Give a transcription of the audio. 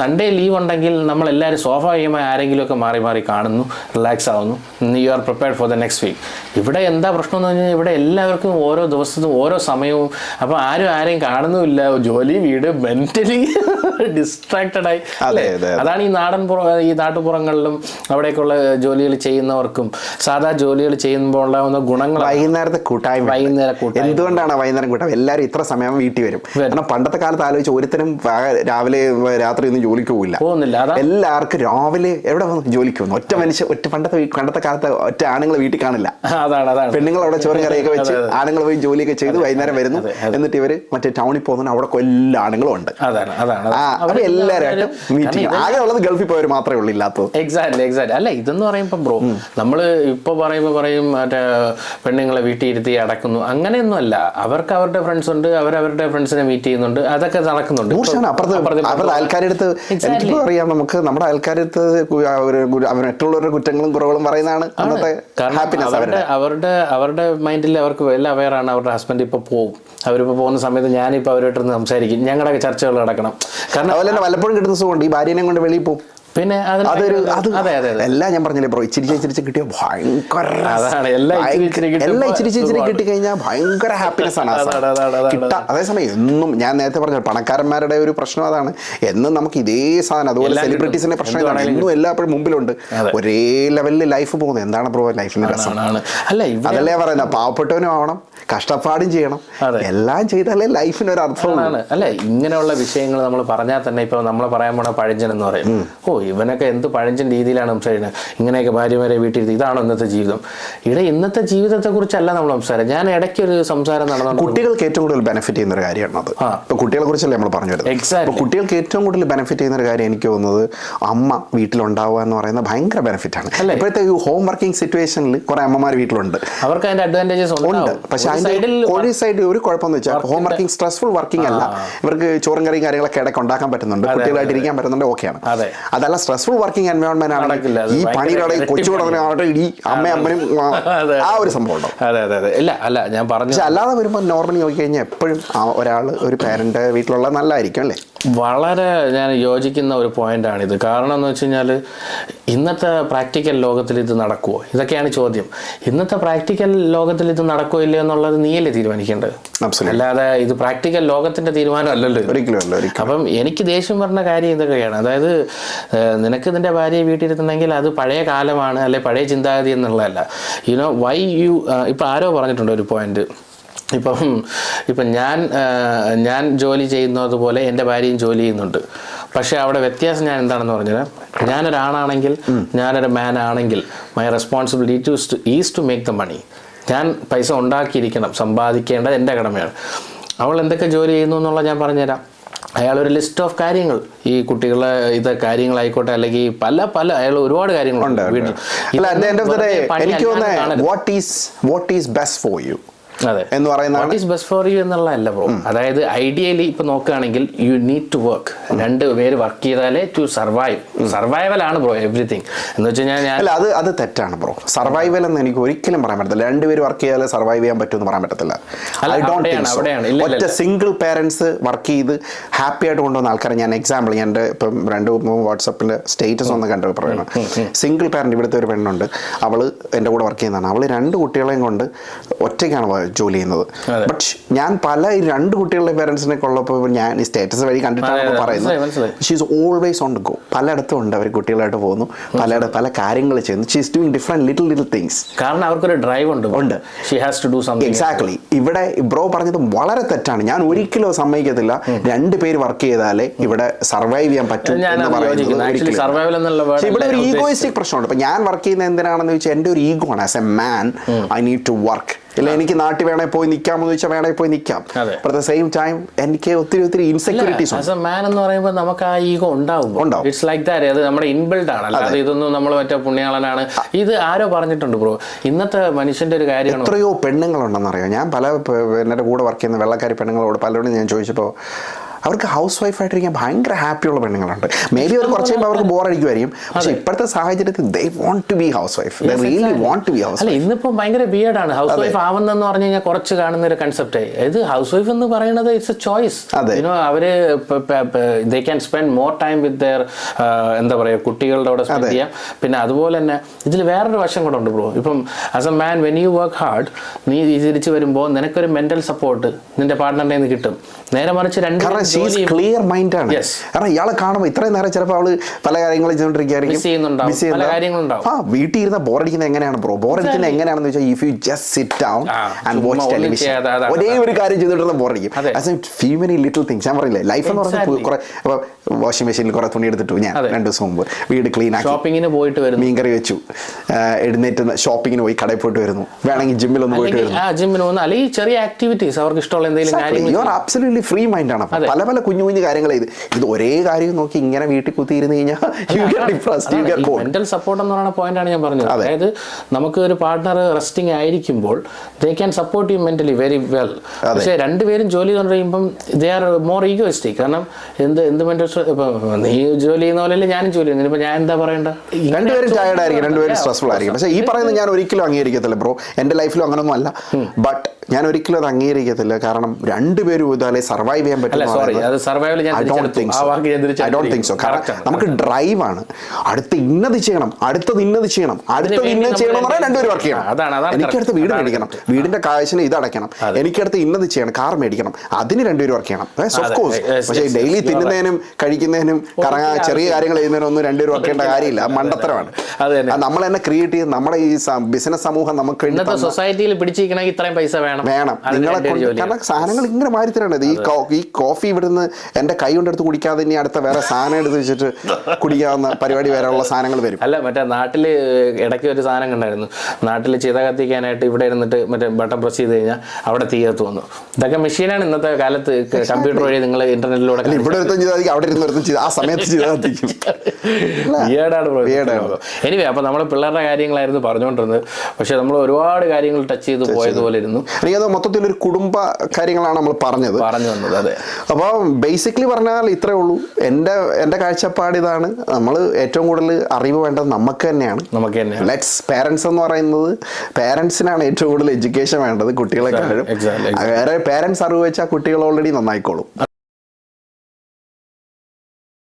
Sunday leave ഉണ്ടെങ്കിൽ നമ്മൾ എല്ലാവരും സ്വാഭാവികമായി ആരെങ്കിലുമൊക്കെ മാറി മാറി കാണുന്നു റിലാക്സ് ആവുന്നു. You are prepared for the next week ഇവിടെ എന്താ പ്രശ്നം എന്ന് പറഞ്ഞാൽ ഇവിടെ എല്ലാവർക്കും ഓരോ ദിവസത്തും ഓരോ സമയവും. അപ്പോൾ ആരും ആരെയും കാണുന്നുമില്ല. ജോലി വീട് മെന്റലി ഡിസ്ട്രാക്റ്റഡ് ആയി. അതെ, അല്ലേ? അതെ, അതെ. അതാണ് ഈ നാടൻ പുറ ഈ നാട്ടുപുറങ്ങളിലും അവിടേക്കുള്ള ജോലികൾ ചെയ്യുന്നവർക്കും സാധാ ജോലികൾ ചെയ്യുമ്പോൾ ഉണ്ടാകുന്ന ഗുണങ്ങൾ വൈകുന്നേരത്തെ കൂട്ടായ്മ. വൈകുന്നേരം കൂട്ടായ്മ. എന്തുകൊണ്ടാണ് വൈകുന്നേരം കൂട്ടം എല്ലാവരും ഇത്ര സമയം വീട്ടിൽ വരും. കാരണം പണ്ടത്തെ കാലത്ത് ആലോചിച്ച് ഒരുത്തനും പ- രാവിലെ രാത്രി ഒന്നും ജോലിക്ക് പോകില്ല പോകുന്നില്ല. എല്ലാവർക്കും രാവിലെ എവിടെ വന്ന് ജോലിക്ക് പോകുന്നു? ഒറ്റ മനുഷ്യ ഒറ്റ പണ്ടത്തെ പണ്ടത്തെ കാലത്ത് ഒറ്റ ആണുങ്ങൾ വീട്ടിൽ കാണില്ല. അതാണ് അതാണ്. പെണ്ണുങ്ങൾ അവിടെ ചോറും കറിയൊക്കെ വെച്ച് ആണുങ്ങൾ പോയി ജോലിയൊക്കെ ചെയ്ത് വൈകുന്നേരം വരുന്നു. എന്നിട്ട് ഇവർ മറ്റേ ടൗണിൽ പോകുന്ന അവിടെ എല്ലാ ആണുങ്ങളും ഉണ്ട്. അതാണ് അതാണ് അപ്പൊ എല്ലാവരും മീറ്റിംഗ് ആകെ ഉള്ളത് ഗൾഫിൽ പോയവർ മാത്രമേ ഉള്ളൂ ഇല്ലാത്തത്. എക്സാക്ട്ലി എക്സാക്ട് അല്ല ഇതെന്ന് പറയുമ്പോൾ ബ്രോ നമ്മൾ ഇപ്പോൾ പറയുമ്പോൾ പറയും മറ്റേ പെണ്ണുങ്ങളെ വീട്ടിൽ ഇരുത്തി അടക്കുന്നു. അങ്ങനെയൊന്നും അല്ല അവർക്ക് അവരുടെ ഫ്രണ്ട്സ് ഉണ്ട് അവരവരുടെ ഫ്രണ്ട്സിനെ മീറ്റ് ചെയ്യുന്നുണ്ട്. അതൊക്കെ നടക്കുന്നുണ്ട്. ആൾക്കാരുടെ അപ്പുറത്ത് അവരുടെ ആൾക്കാരെടുത്ത് എനിക്കിപ്പോ അറിയാം നമുക്ക് നമ്മുടെ ആൾക്കാരത്ത് മറ്റുള്ളവരുടെ കുറ്റങ്ങളും കുറവുകളും പറയുന്നതാണ് അന്നത്തെ ഹാപ്പിനെസ് അവരുടെ അവരുടെ. അവരുടെ അവരുടെ മൈൻഡിൽ അവർക്ക് എല്ലാം അവയറാണ് അവരുടെ ഹസ്ബൻഡ് ഇപ്പോൾ പോകും അവരിപ്പോൾ പോകുന്ന സമയത്ത് ഞാനിപ്പോൾ അവരോട്ട് സംസാരിക്കും. ഞങ്ങളുടെ ചർച്ചകൾ നടക്കണം. കാരണം അതുപോലെ തന്നെ വല്ലപ്പോഴും കിട്ടുന്ന സുഖമുണ്ട്. ഈ ഭാര്യനെ കൊണ്ട് വെളിയിൽ പോകും പിന്നെ അതൊരു അത് അതെ അതെ അതെ എല്ലാം ഞാൻ പറഞ്ഞില്ലേ ബ്രോ? ഇച്ചിരി ഇച്ചിരി കിട്ടിയ ഭയങ്കര എല്ലാം ഇച്ചിരി ഇച്ചിരി കിട്ടി കഴിഞ്ഞാൽ ഭയങ്കര ഹാപ്പിനെസ് ആണ് കിട്ടാ അതേസമയം എന്നും ഞാൻ നേരത്തെ പറഞ്ഞ പണക്കാരന്മാരുടെ ഒരു പ്രശ്നം അതാണ്. എന്നും നമുക്ക് ഇതേ സാധനം അതുപോലെ. സെലിബ്രിറ്റീസിന്റെ പ്രശ്നം ഇതാണ്. എന്നും എല്ലാപ്പോഴും മുമ്പിലുണ്ട്. ഒരേ ലെവലിൽ ലൈഫ് പോകുന്നത്. എന്താണ് ബ്രോ ലൈഫിന്റെ രസം. അല്ല അതല്ലേ പറയുന്നത് പാവപ്പെട്ടവനും ആവണം കഷ്ടപ്പാടും ചെയ്യണം. എല്ലാം ചെയ്താലേ ലൈഫിന് ഒരു അർത്ഥമാണ് അല്ല ഇങ്ങനെയുള്ള വിഷയങ്ങൾ നമ്മൾ പറഞ്ഞാൽ തന്നെ ഇപ്പൊ നമ്മൾ പറയാൻ പോണ പഴഞ്ചൻ എന്ന് പറയും. ഓ ഇവനൊക്കെ എന്ത് പഴഞ്ചൻ രീതിയിലാണ് സംസാരിക്കുന്നത്? ഇങ്ങനെയൊക്കെ ഭാര്യമാരെ വീട്ടിലിരുത്തി. ഇതാണോ ഇന്നത്തെ ജീവിതം. ഇവിടെ ഇന്നത്തെ ജീവിതത്തെ കുറിച്ചല്ല നമ്മൾ സംസാരം ഞാൻ ഇടയ്ക്ക് ഒരു സംസാരം നടന്നു കുട്ടികൾക്ക് ഏറ്റവും കൂടുതൽ ബെനിഫിറ്റ് ചെയ്യുന്ന ഒരു കാര്യമാണ് അത്. കുട്ടികളെ കുറിച്ചല്ലേ നമ്മൾ പറഞ്ഞു വരുന്നത്. അപ്പൊ കുട്ടികൾക്ക് ഏറ്റവും കൂടുതൽ ബെനിഫിറ്റ് ചെയ്യുന്ന ഒരു കാര്യം എനിക്ക് തോന്നുന്നത് അമ്മ വീട്ടിലുണ്ടാവുക എന്ന് പറയുന്നത് ഭയങ്കര ബെനിഫിറ്റ് ആണ്. അല്ലേ? ഇപ്പോഴത്തെ ഈ ഹോം വർക്കിംഗ് സിറ്റുവേഷനിൽ കുറെ അമ്മമാർ വീട്ടിലുണ്ട്. അവർക്ക് അതിന്റെ അഡ്വാന്റേജസ് ഉണ്ട്. പക്ഷെ അതിന്റെ സൈഡിൽ ഒരു സൈഡ് ഒരു കുഴപ്പമെന്ന് വെച്ചാൽ ഹോം വർക്കിംഗ് സ്ട്രെസ്ഫുൾ വർക്കിംഗ് അല്ല. ഇവർക്ക് ചോറും കറിയും കാര്യങ്ങളൊക്കെ ഇടയ്ക്ക് ഉണ്ടാക്കാൻ പറ്റുന്നുണ്ട്. കുട്ടികളായിട്ട് ഇരിക്കാൻ പറ്റുന്നുണ്ട്. ഓക്കെയാണ്. അതെ. അതല്ല സ്ട്രെസ്ഫുൾ വർക്കിംഗ് എൻവയോൺമെന്റ് ആണ്. ആണെങ്കിൽ ഈ പണിയുടെ കൊച്ചുകൂടെ ഇടി അമ്മയും അമ്മനും ആ, ഒരു സംഭവം ഉണ്ടാവും. അതെ അതെ അതെ. ഇല്ല അല്ല ഞാൻ പറഞ്ഞു അല്ലാതെ വരുമ്പോൾ നോർമലി നോക്കി കഴിഞ്ഞാൽ എപ്പോഴും ഒരാൾ ഒരു പേരന്റ് വീട്ടിലുള്ള നല്ലതായിരിക്കും അല്ലേ? വളരെ ഞാൻ യോജിക്കുന്ന ഒരു പോയിന്റാണിത്. കാരണം എന്ന് വെച്ച് കഴിഞ്ഞാൽ ഇന്നത്തെ പ്രാക്ടിക്കൽ ലോകത്തിൽ ഇത് നടക്കുമോ ഇതൊക്കെയാണ് ചോദ്യം. ഇന്നത്തെ പ്രാക്ടിക്കൽ ലോകത്തിൽ ഇത് നടക്കുമോ ഇല്ലയോ എന്നുള്ളത് നീയല്ലേ തീരുമാനിക്കേണ്ടത്. അല്ലാതെ ഇത് പ്രാക്ടിക്കൽ ലോകത്തിന്റെ തീരുമാനം അല്ലല്ലോ ഒരിക്കലും അപ്പം എനിക്ക് ദേഷ്യം പറഞ്ഞ കാര്യം ഇതൊക്കെയാണ്. അതായത് നിനക്ക് നിന്റെ ഭാര്യയെ വീട്ടിലിരുന്നെങ്കിൽ അത് പഴയ കാലമാണ് അല്ലെ പഴയ ചിന്താഗതി എന്നുള്ളതല്ല. യുനോ വൈ യു ഇപ്പൊ ആരോ പറഞ്ഞിട്ടുണ്ട് ഒരു പോയിന്റ് ഇപ്പം ഇപ്പം ഞാൻ ഞാൻ ജോലി ചെയ്യുന്നത് പോലെ എന്റെ ഭാര്യയും ജോലി ചെയ്യുന്നുണ്ട്. പക്ഷേ അവിടെ വ്യത്യാസം ഞാൻ എന്താണെന്ന് പറഞ്ഞാൽ ഞാനൊരാണാണെങ്കിൽ ഞാനൊരു മാൻ ആണെങ്കിൽ my responsibility to is to make the money ഞാൻ പൈസ ഉണ്ടാക്കിയിരിക്കണം സമ്പാദിക്കേണ്ടത് എന്റെ കടമയാണ്. അവൾ എന്തൊക്കെ ജോലി ചെയ്യുന്നു എന്നുള്ളത് ഞാൻ പറഞ്ഞുതരാം. അയാൾ ഒരു ലിസ്റ്റ് ഓഫ് കാര്യങ്ങൾ. ഈ കുട്ടികളെ ഇത് കാര്യങ്ങളായിക്കോട്ടെ അല്ലെങ്കിൽ പല പല അയാൾ ഒരുപാട് കാര്യങ്ങളുണ്ട്. വീട്ടിൽ. എനിക്ക് തോന്നുന്നത് കാണരുത്. What is what is best for you അതെ എന്ന് പറയുന്നത് ബെസ്റ്റ് ഫോർ യു എന്നുള്ളതല്ല ബ്രോ അതായത് ഐഡിയലി ഇപ്പൊ നോക്കുകയാണെങ്കിൽ യു നീഡ് ടു വർക്ക് രണ്ട് പേര് വർക്ക് ചെയ്താലേ ടു സർവൈവ് സർവൈവൽ ആണ് ബ്രോ എവറിഥിങ് എന്ന് വെച്ച് കഴിഞ്ഞാൽ ഞാൻ അല്ല അത് അത് തെറ്റാണ് ബ്രോ സർവൈവൽ എന്ന് എനിക്ക് ഒരിക്കലും പറയാൻ പറ്റത്തില്ല. രണ്ടുപേര് വർക്ക് ചെയ്താലേ സർവൈവ് ചെയ്യാൻ പറ്റുമെന്ന് പറയാൻ പറ്റത്തില്ല. ഐ ഡോണ്ട് ഒറ്റ സിംഗിൾ പേരൻസ് വർക്ക് ചെയ്ത് ഹാപ്പി ആയിട്ട് കൊണ്ടുവന്ന ആൾക്കാരെ ഞാൻ എക്സാമ്പിൾ ഞാൻ എന്റെ ഇപ്പം രണ്ട് മൂന്ന് വാട്സപ്പിന്റെ സ്റ്റേറ്റസ് ഒന്ന് കണ്ടു പറയണം. സിംഗിൾ പാരന്റ് ഇവിടുത്തെ ഒരു പെണ്ണുണ്ട്. അവൾ എന്റെ കൂടെ വർക്ക് ചെയ്യുന്നതാണ്. അവൾ രണ്ട് കുട്ടികളെയും കൊണ്ട് ഒറ്റയ്ക്കാണ് ജോലി ചെയ്യുന്നത്. ബട്ട് ഞാൻ പല ഈ രണ്ട് കുട്ടികളുടെ പേരൻസിനെ ഉള്ളപ്പോൾ ഞാൻ ഈ സ്റ്റേറ്റസ് വഴി കണ്ടിട്ടാണ് പറയുന്നത്. ഷീസ് ഓൾവേസ് ഓൺ ഗോ പലയിടത്തും ഉണ്ട് അവർ കുട്ടികളായിട്ട് പോകുന്നു. പലയിടത്ത് പല കാര്യങ്ങൾ ചെയ്യുന്നു. She's doing different little little things കാരണം അവർക്കൊരു ഡ്രൈവ് ഉണ്ട്. ഉണ്ട്. She has to do something exactly ഇവിടെ ബ്രോ പറഞ്ഞത് വളരെ തെറ്റാണ്. ഞാൻ ഒരിക്കലും സമ്മതിക്കത്തില്ല. രണ്ട് പേര് വർക്ക് ചെയ്താലേ ഇവിടെ സർവൈവ് ചെയ്യാൻ പറ്റും എന്ന് പറയുന്നത് ഇവിടെ ഒരു ഈഗോയിസ്റ്റിക് പ്രശ്നമുണ്ട്. ഇപ്പൊ ഞാൻ വർക്ക് ചെയ്യുന്ന എന്തിനാണെന്ന് വെച്ചാൽ എന്റെ ഒരു ഈഗോ ആണ്. As a man I need to work ഇല്ല എനിക്ക് നാട്ടിൽ വേണേ പോയി നിൽക്കാമെന്ന് ചോദിച്ചാൽ വേണേ പോയി നിൽക്കാം. അറ്റ് ദ സെയിം ടൈം എനിക്ക് ഒത്തിരി ഒത്തിരി ഇൻസെക്യൂരിറ്റീസ് ഉണ്ട്. ആസ് എ മാൻ എന്ന് പറയുമ്പോൾ നമുക്ക് ആ ഈഗോ ഉണ്ടാവും ഉണ്ടാവും. ഇറ്റ്സ് ലൈക്ക് ദാറ്റ് അത് നമ്മുടെ ഇൻബിൽഡ് ആണ്. അല്ലാതെ ഇതൊന്നും നമ്മൾ മറ്റേ പുണ്യാളനാണ്. ഇത് ആരോ പറഞ്ഞിട്ടുണ്ട് ബ്രോ ഇന്നത്തെ മനുഷ്യന്റെ ഒരു കാര്യമാണ്? എത്രയോ പെണ്ണുങ്ങളുണ്ടെന്നറിയാം? ഞാൻ പല എന്റെ കൂടെ വർക്ക് ചെയ്യുന്ന വെള്ളക്കാരി പെണ്ണുങ്ങളോട് പലരോടും ഞാൻ ചോദിച്ചപ്പോൾ അവർക്ക് ഹൗസ് വൈഫായിട്ടിരിക്കാൻ ഭയങ്കര ഹാപ്പിയുള്ള പെണ്ണുങ്ങളുണ്ട്. മേ ബി അവർ കുറച്ച് കഴിയുമ്പോൾ അവർക്ക് ബോർ അടിക്കുമായിരിക്കും പക്ഷേ ഇപ്പോഴത്തെ സാഹചര്യത്തിൽ they want to be house wife they really want to be house അല്ല ഇന്നിപ്പോൾ ഭയങ്കര ബിയർഡാണ് ഹൗസ് വൈഫ് ആവുന്നെന്ന് പറഞ്ഞു കഴിഞ്ഞാൽ കുറച്ച് കാണുന്ന ഒരു കൺസെപ്റ്റ് അതായത് ഹൗസ് വൈഫ് എന്ന് പറയുന്നത് it's a choice our they can spend more time with their എന്താ പറയുക കുട്ടികളുടെ കൂടെ സ്പെൻഡ് ചെയ്യാം. പിന്നെ അതുപോലെ തന്നെ ഇതിൽ വേറൊരു വശം കൂടെ ഉണ്ട് ബ്രോ. ഇപ്പം as a man when you work hard നീ തിരിച്ച് വരുമ്പോൾ നിനക്കൊരു മെന്റൽ സപ്പോർട്ട് നിന്റെ പാർട്ട്ണറിന്റെ നിന്ന് കിട്ടും. നേരെ മറിച്ച് രണ്ട് ഷീസ് ക്ലിയർ മൈൻഡ് ആണ്. കാരണം ഇയാളെ കാണുമ്പോൾ ഇത്രയും നേരം ചിലപ്പോൾ അവൾ പല കാര്യങ്ങളും ചെയ്തുകൊണ്ടിരിക്കുകയായിരിക്കും. ആ വീട്ടിൽ ഇരുന്ന ബോറടിക്കുന്നത് എങ്ങനെയാണ് ബ്രോ ബോറടിക്കുന്നത് എങ്ങനെയാണെന്ന് വെച്ചാൽ if you just sit down and watch television ഒരേ ഒരു കാര്യം ചെയ്തിട്ടുള്ള ബോറടിക്കും. As few many little things ഞാൻ പറയില്ലേ ലൈഫ് എന്ന് പറഞ്ഞാൽ. കുറെ വാഷിംഗ് മെഷീനിൽ കുറെ തുണി എടുത്തിട്ടു. ഞാൻ. രണ്ട് ദിവസം മുമ്പ് വീട് ക്ലീൻ ആക്കി. ഷോപ്പിങ്ങിന് പോയിട്ട് വരുന്നു. മീൻകറി വെച്ചു. ആ, എഴുന്നേറ്റ് ഷോപ്പിങ്ങിന് പോയി കടയിൽ പോയിട്ട് വരുന്നു. വേണമെങ്കിൽ ജിമ്മിൽ ഒന്ന് പോയിട്ട് വരുന്നു. ആ ജിമ്മിന് പോകുന്ന. അല്ലെങ്കിൽ ചെറിയ ആക്ടിവിറ്റീസ് അവർക്ക് ഇഷ്ടമുള്ള എന്തെങ്കിലും കാര്യങ്ങൾ you are absolutely free mind ആണ്. പല പല കുഞ്ഞു കുഞ്ഞു കാര്യങ്ങൾ ചെയ്ത്. ഇത് ഒരേ കാര്യം നോക്കി ഇങ്ങനെ വീട്ടിൽ കുത്തിയിരുന്ന് കഴിഞ്ഞാൽ മെന്റൽ സപ്പോർട്ട് എന്ന് പറയുന്ന പോയിന്റാണ് ഞാൻ പറഞ്ഞത്. അതായത് നമുക്ക് ഒരു പാർട്ട്ണർ റെസ്റ്റിംഗ് ആയിരിക്കുമ്പോൾ they can support you mentally very well പക്ഷേ രണ്ടുപേരും ജോലി എന്ന് പറയുമ്പം ദേ ആർ മോർ ഈഗോയിസ്റ്റിക് കാരണം എന്ത് എന്ത് മെന്റൽ നീ ജോലി ചെയ്യുന്ന പോലെ ഞാനും ജോലി ചെയ്യുന്നു ഇപ്പം ഞാൻ എന്താ പറയണ്ട? രണ്ടുപേരും ടയർഡ് ആയിരിക്കും രണ്ടുപേരും സ്ട്രെസ്ഫുൾ ആയിരിക്കും. പക്ഷേ ഈ പറയുന്നത് ഞാൻ ഒരിക്കലും അംഗീകരിക്കത്തില്ല ബ്രോ എന്റെ ലൈഫിലും അങ്ങനൊന്നും അല്ല. ബട്ട് ഞാൻ ഒരിക്കലും അത് അംഗീകരിക്കത്തില്ല. കാരണം രണ്ടുപേരും ഇതാലെ സർവൈവ് ചെയ്യാൻ പറ്റില്ല സോറി അത് സർവൈവൽ ഞാൻ ഐ ഡോണ്ട്. തിങ്ക് സോ കാരണം നമുക്ക് ഡ്രൈവ് ആണ്. അടുത്ത് ഇന്നത് ചെയ്യണം. അടുത്തത് ഇന്നത് ചെയ്യണം. അടുത്തത് ഇന്ന ഇന്നത് ചെയ്യണം എന്ന് പറഞ്ഞാൽ രണ്ടുപേരും വർക്ക് ചെയ്യണം. എനിക്കടുത്ത് വീട് മേടിക്കണം. വീടിന്റെ കാശിന് ഇത് അടയ്ക്കണം. എനിക്കടുത്ത് ഇന്നത് ചെയ്യണം. കാർ മേടിക്കണം. അതിന് രണ്ടുപേരും വർക്ക് ചെയ്യണം. ഓഫ് കോഴ്സ് പക്ഷേ ഡെയിലി തിന്നുന്നതിനും കഴിക്കുന്നതിനും കറങ്ങാൻ ചെറിയ കാര്യങ്ങൾ ചെയ്യുന്നതിനും ഒന്നും രണ്ടുപേരും വർക്കേണ്ട കാര്യമില്ല. അത് മണ്ടത്തരമാണ്. നമ്മൾ തന്നെ ക്രിയേറ്റ് ചെയ്ത് നമ്മുടെ ഈ ബിസിനസ് സമൂഹം നമുക്ക് സൊസൈറ്റിയിൽ പിടിച്ചിരിക്കണമെങ്കിൽ ഇത്രയും പൈസ വേണം. വേണം. നിങ്ങളെ കാരണം സാധനങ്ങൾ ഇങ്ങനെ മാറി തരണത് ഈ കോഫി ഇവിടുന്ന് എന്റെ കൈ കൊണ്ടെടുത്ത് കുടിക്കാതെ ഇനി അടുത്ത വേറെ സാധനം എടുത്ത് വെച്ചിട്ട് കുടിക്കാവുന്ന പരിപാടി വരെയുള്ള സാധനങ്ങൾ വരും. അല്ല മറ്റേ നാട്ടിൽ ഇടയ്ക്ക് ഒരു സാധനം കണ്ടായിരുന്നു. നാട്ടിൽ ചിത കത്തിക്കാനായിട്ട് ഇവിടെ ഇരുന്നിട്ട് മറ്റേ ബട്ടൺ പ്രസ് ചെയ്ത് കഴിഞ്ഞാൽ അവിടെ തീയത്ത് വന്നു. ഇതൊക്കെ മെഷീനാണ് ഇന്നത്തെ കാലത്ത് കമ്പ്യൂട്ടർ വഴി നിങ്ങൾ ഇന്റർനെറ്റിലൂടെ ഇവിടെ ഒരുത്തം ചെയ്താൽ അവിടെ ഇരുന്ന് ഒരുത്തം ചെയ്ത് ആ സമയത്ത് ചെയ്താൽ എത്തിക്കും വിയേഡാണ്. എനിവേ അപ്പൊ നമ്മൾ പിള്ളേരുടെ കാര്യങ്ങളായിരുന്നു പറഞ്ഞുകൊണ്ടിരുന്നത് പക്ഷെ നമ്മൾ ഒരുപാട് കാര്യങ്ങൾ ടച്ച് ചെയ്ത് പോയതുപോലെ ഇരുന്നു. എനിക്കത് മൊത്തത്തിൽ ഒരു കുടുംബ കാര്യങ്ങളാണ് നമ്മൾ പറഞ്ഞത്. പറഞ്ഞു തന്നത് അതെ. അപ്പോൾ ബേസിക്കലി പറഞ്ഞാൽ ഇത്രേ ഉള്ളൂ. എന്റെ എന്റെ കാഴ്ചപ്പാട് ഇതാണ്. നമ്മൾ ഏറ്റവും കൂടുതൽ അറിവ് വേണ്ടത് നമുക്ക് തന്നെയാണ്. നമുക്ക് തന്നെ ലെറ്റ്സ് പേരൻസ് എന്ന് പറയുന്നത് പേരൻസിനാണ് ഏറ്റവും കൂടുതൽ എഡ്യൂക്കേഷൻ വേണ്ടത് കുട്ടികളെക്കാളും. വേറെ പേരൻസ് അറിവ് വെച്ചാൽ കുട്ടികൾ ഓൾറെഡി നന്നായിക്കോളും.